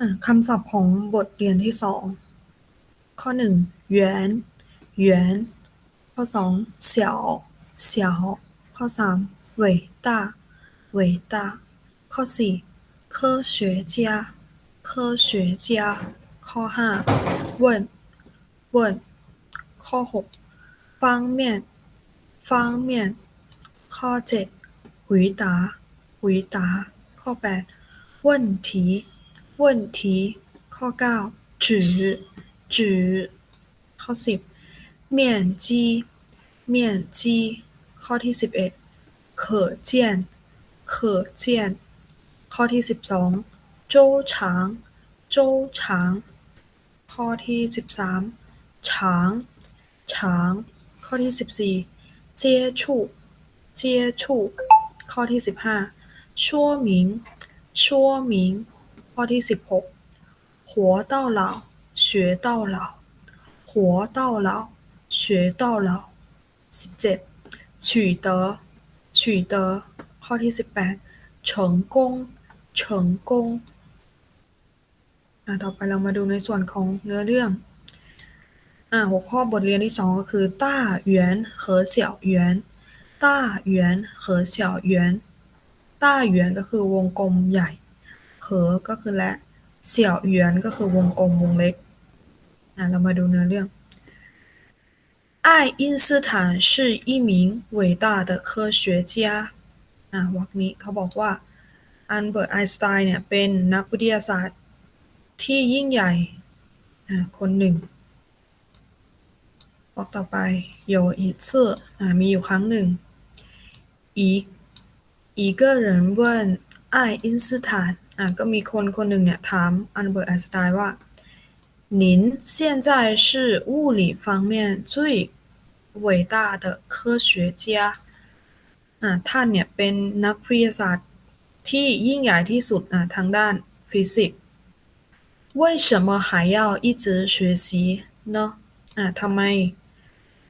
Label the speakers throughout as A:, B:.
A: อ่ะคำศัพท์ของบทเรียนที่สองข้อหนึ่งหยวนหยวนข้อสองเสี่ยวเสี่ยวข้อสาม伟大伟大ข้อสี่科学家科学家ข้อห้า问问ข้อหก方面方面ข้อเจ็ด回答回答ข้อแปด问题 วนทีข้อเก้าจื้อจื้อข้อสิบเมียนจีเมียข้อที่สิบเอ็ดเขอเจียนเขอเจียน ข้อที่สิบสองโจฉางโจฉาง ข้อที่สิบสามฉางฉาง ข้อที่สิบสี่เจียชู่เจียชู่ข้อที่สิบห้าชั่วหมิงชั่ว อที่ 16หัวเต้าเหล่าเฉือเต้าเหล่าหัวเต้าเหล่าเฉือเต้าเหล่า17ฉีเตอข้อที่ 18เฉิงะต่อไปเรามาดูในส่วนของเนื้อเรื่องอะหัวข้อบทเรียนที่ 2 ก็คือต้าเหวียเหอเสี่ยวเหวียน和小าเหวียนเหอเสี่ยวเนต้าเหวีก็คือวงกลมใหญ่ เหอก็คือและเสี่ยวหยวนก็คือวงกลมวงเล็ก อ่าเรามาดูเนื้อเรื่อง爱因斯坦是一名伟大的科学家อ่าวรรคนี้เขาบอกว่าอันเบิร์ตไอน์สไตน์เนี่ยเป็นนักวิทยาศาสตร์ที่ยิ่งใหญ่อ่าคนหนึ่งวรรคต่อไป有一次อ่ามีอยู่ครั้งหนึ่ง一一个人问爱因斯坦 อ่าก็มีคนคนหนึ่งเนี่ยถามอันเบิร์ตไอน์สไตน์ว่า您现在是物理方面最伟大的科学家อ่าท่านเนี่ยเป็นนักวิทยาศาสตร์ที่ยิ่งใหญ่ที่สุดอ่าทางด้านฟิสิกส์为什么还要一直学习呢อ่าทำไม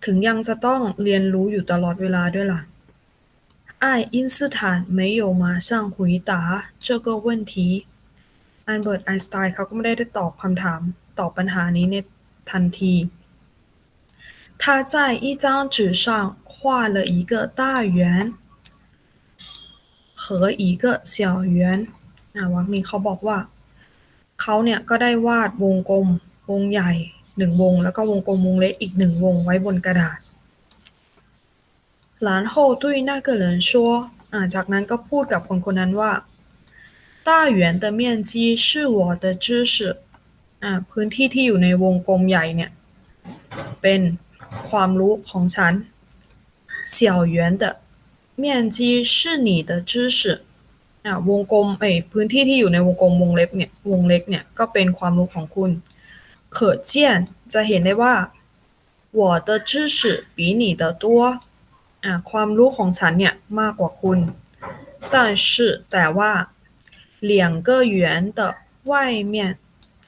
A: ถึงยังจะต้องเรียนรู้อยู่ตลอดเวลาด้วยล่ะ 爱因斯坦没有马上回答这个问题อันเบิร์ตไอน์สไตน์เขาก็ไม่ได้ตอบคำถามตอบปัญหานี้ในทันที他在一张纸上画了一个大圆和一个小圆อ่าวรรคนี้เขาบอกว่า เขาเนี่ยก็ได้วาดวงกลม วงใหญ่หนึ่งวง แล้วก็วงกลมวงเล็กอีกหนึ่งวงไว้บนกระดาษ 然后对那个人说อ่าจากนั้นก็พูดกับคนคนนั้นว่า大圆的面积是我的知识อ่าพื้นที่ที่อยู่ในวงกลมใหญ่เนี่ย เป็นความรู้ของฉัน小圆的面积是你的知识อ่าวงกลมเอ้ยพื้นที่ที่อยู่ในวงกลมวงเล็บเนี่ยวงเล็กเนี่ยก็เป็นความรู้ของคุณ可见จะเห็นได้ว่า我的知识比你的多อ่า ความรู้ของฉันเนี่ยมากกว่าคุณ但是แต่ว่า两个圆的外面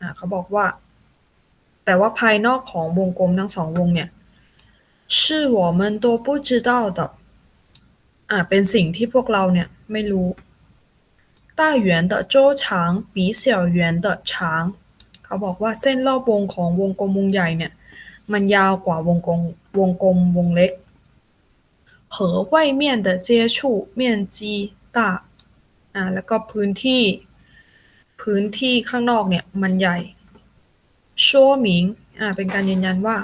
A: อ่าเขาบอกว่า แต่ว่าภายนอกของวงกลมทั้งสองวงเนี่ย是我们都不知道的อ่าเป็นสิ่งที่พวกเราเนี่ยไม่รู้大圆的周长比小圆的长เขาบอกว่าเส้นรอบวงของวงกลมวงใหญ่เนี่ย มันยาวกว่าวงกลมวงกลมวงเล็ก 和外面的接触面积大อ่าแล้วก็พื้นที่ พื้นที่ข้างนอกเนี่ยมันใหญ่说明อ่าเป็นการยืนยันว่า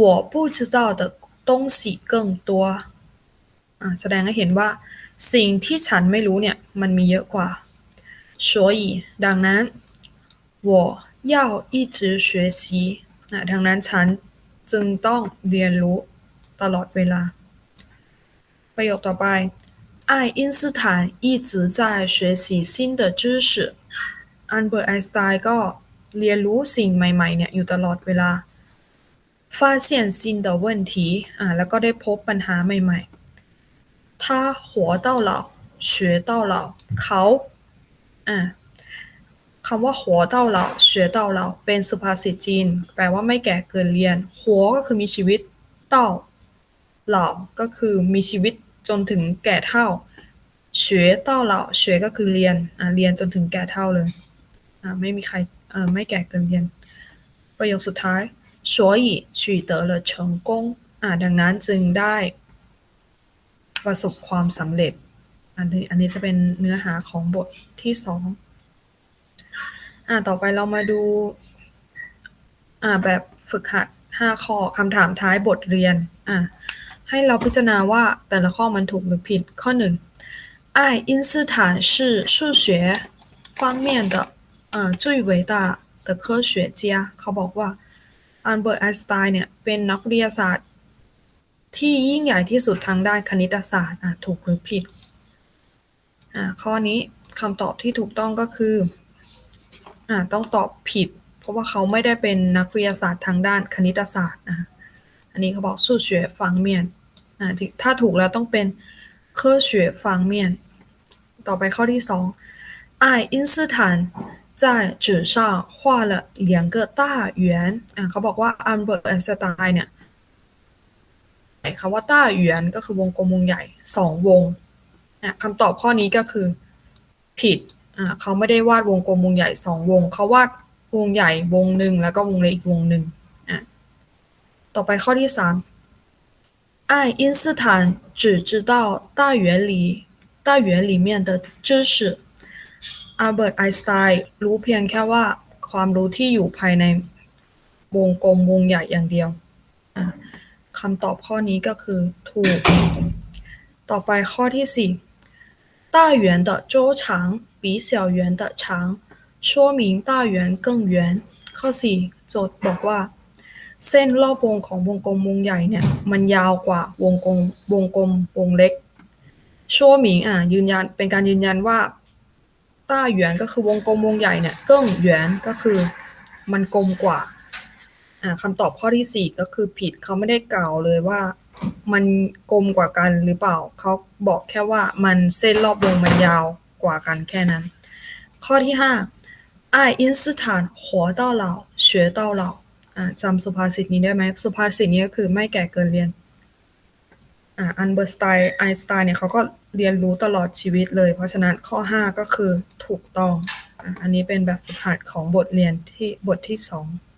A: 我不知道的东西更多อ่าแสดงให้เห็นว่า สิ่งที่ฉันไม่รู้เนี่ย มันมีเยอะกว่า所以ดังนั้น我要一直学习อ่าดังนั้นฉันจึงต้องเรียนรู้ตลอดเวลา ประโยคต่อไป爱因斯坦一直在学习新的知识อันเบิร์ตไอน์สไตน์ก็เรียนรู้สิ่งใหม่ๆเนี่ยอยู่ตลอดเวลา发现新的问题อ่าแล้วก็ได้พบปัญหาใหม่ๆ他活到老学到老เขาอ่าคำว่าหัวเต้าเหล่าเฉวยเต้าเหล่าเป็นสุภาษิตจีน แปลว่าไม่แก่เกินเรียน หัวก็คือมีชีวิต เต้าเ หล่าก็คือมีชีวิตจนถึงแก่เท่าเฉวยเต้าเหล่าเฉวยก็คือเรียนอ่าเรียนจนถึงแก่เท่าเลย อ่าไม่มีใครเอ่อไม่แก่เกินเรียน ประโยคสุดท้าย所以取得了成功อ่าดังนั้นจึงได้ประสบความสำเร็จ อันนี้อันนี้จะเป็นเนื้อหาของบทที่สองอ่าต่อไปเรามาดูอ่าแบบฝึกหัด 5 ข้อคำถามท้ายบทเรียนอ่า ให้เราพิจารณาว่าแต่ละข้อมันถูกหรือผิด ข้อ 1爱因斯坦是数学方面的呃最伟大的科学家เขาบอกว่าอันเบิร์ตไอน์สไตน์เนี่ยเป็นนักวิทยาศาสตร์ ที่ยิ่งใหญ่ที่สุดทางด้านคณิตศาสตร์อ่ะถูกหรือผิดอ่าข้อนี้คำตอบที่ถูกต้องก็คืออ่าต้องตอบผิด เพราะว่าเขาไม่ได้เป็นนักวิทยาศาสตร์ทางด้านคณิตศาสตร์นะอันนี้เขาบอก数学方面อ่าที่ ถ้าถูกแล้วต้องเป็น科学方面ต่อไปข้อที่สอง爱因斯坦在纸上画了两个大圆อ่าเขาบอกว่าอันเบิร์ตไอน์สไตน์เนี่ย คำว่าต้าหยวนก็คือวงกลมวงใหญ่สองวงอ่ะคำตอบข้อนี้ก็คือ ผิดอ่ะเขาไม่ได้วาดวงกลมวงใหญ่สองวง เขาวาดวงใหญ่วงหนึ่งแล้วก็วงเล็กอีกวงหนึ่งอ่ะต่อไปข้อที่สาม 爱因斯坦只知道大圆里大圆里面的知识อัลเบิร์ตไอน์สไตน์รู้เพียงแค่ว่าความรู้ที่อยู่ภายในวงกลมวงใหญ่อย่างเดียวอ่ะ คำตอบข้อนี้ก็คือถูก ต่อไปข้อที่ 4大圆的周长比小圆的长说明大圆更圆ข้อ 4 โจทย์บอกว่า เส้นรอบวงของวงกลมวงใหญ่เนี่ย มันยาวกว่าวงกลมวงกลมวงเล็กชั่วหมิงอ่ะยืนยันเป็นการยืนยันว่าต้าหยวนก็คือวงกลมวงใหญ่เนี่ยเกิ้งหยวนก็คือมันกลมกว่า อ่าคำตอบข้อที่ 4 ก็คือผิดเขาไม่ได้กล่าวเลยว่ามันกลมกว่ากันหรือเปล่า เขาบอกแค่ว่ามันเส้นรอบวงมันยาวกว่ากันแค่นั้น ข้อที่5爱因斯坦活到老学到老อ่า จำสุภาษิตนี้ได้ไหมสุภาษิตนี้ก็คือไม่แก่เกินเรียนอันเบอร์สไตน์ไอสไตน์เนี่ยเขาก็เรียนรู้ตลอดชีวิตเลย เพราะฉะนั้นข้อ 5 ก็คือถูกต้องอ,อันนี้เป็นแบบฝึกหัดของบทเรียนที่บทที่ 2